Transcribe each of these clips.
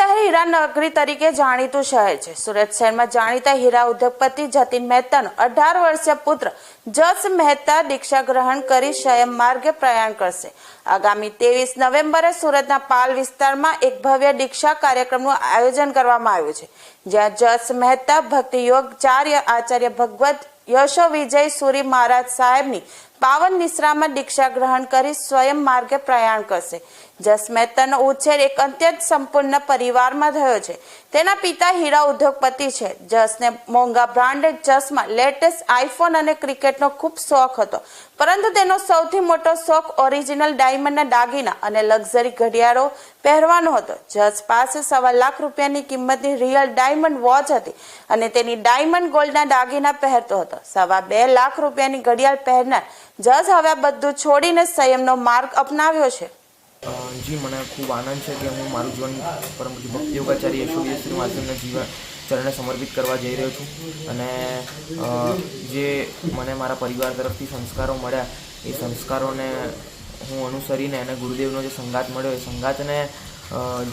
હીરા નગરી તરીકે જાણીતું શહેર છે. સુરત શહેરમાં જાણીતા હીરા ઉદ્યોગપતિ જતીન મહેતાનો અઢાર વર્ષીય પુત્ર જસ મહેતા દીક્ષા ગ્રહણ કરી શયમ માર્ગે પ્રયાણ કરશે. આગામી ત્રેવીસ નવેમ્બરે સુરતના પાલ વિસ્તારમાં એક ભવ્ય દીક્ષા કાર્યક્રમનું આયોજન કરવામાં આવ્યું છે. જ્યાં જસ મહેતા ભક્તિ યોગચાર્ય આચાર્ય ભગવત યશો વિજય સુરી મહારાજ સાહેબની પાવન નિશ્રામાં દીક્ષા ગ્રહણ કરી સ્વયં માર્ગે પ્રયાણ કરશે. જસ મહેતાનો ઉછેર એક અત્યંત સંપૂર્ણ પરિવારમાં થયો છે. તેના પિતા હીરા ઉદ્યોગપતિ છે. જસને મોંઘા બ્રાન્ડેડ જસમાં લેટેસ્ટ આઈફોન અને ક્રિકેટનો ખૂબ શોખ હતો. પરંતુ તેનો સૌથી મોટો શોખ ઓરિજિનલ ડાયમંડના દાગીના અને લક્ઝરી ઘડિયાળો પહેરવાનો હતો. જસ પાસે સવા લાખ રૂપિયાની કિંમતની રિયલ ડાયમંડ વોચ હતી અને તેની ડાયમંડ ગોલ્ડના દાગીના પહેરતો હતો. સવા બે લાખ રૂપિયાની ઘડિયાળ પહેરનાર જજ હવે આ બધું છોડીને સંયમનો માર્ગ અપનાવ્યો છે. જી મને ખૂબ આનંદ છે કે હું મારું જીવન પરમ ભક્તિ યોગાચાર્ય યશોવીર શ્રી જીવન ચરણે સમર્પિત કરવા જઈ રહ્યો છું. અને જે મને મારા પરિવાર તરફથી સંસ્કારો મળ્યા એ સંસ્કારોને હું અનુસરીને અને ગુરુદેવનો જે સંગાત મળ્યો એ સંગાતને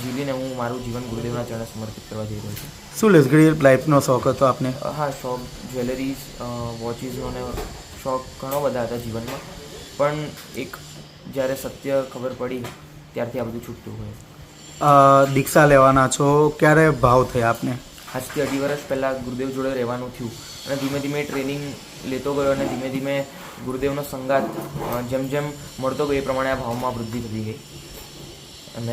જીવીને હું મારું જીવન ગુરુદેવના ચરણે સમર્પિત કરવા જઈ રહ્યો છું. શું લક્ઝરી લાઈફનો શોખ હતો આપને? હા શોખ જ્વેલરીઝ વોચીસનો ને શોખ ઘણો બધા હતા જીવનમાં. પણ એક જ્યારે સત્ય ખબર પડી ત્યારથી આ બધું છૂટતું હોય દીક્ષા લેવાના છો ક્યારે ભાવ થયા આપને? આજથી અઢી વર્ષ પહેલાં ગુરુદેવ જોડે રહેવાનું થયું અને ધીમે ધીમે ટ્રેનિંગ લેતો ગયો અને ધીમે ધીમે ગુરુદેવનો સંગાત જેમ જેમ મળતો ગયો એ પ્રમાણે આ ભાવમાં વૃદ્ધિ થતી ગઈ.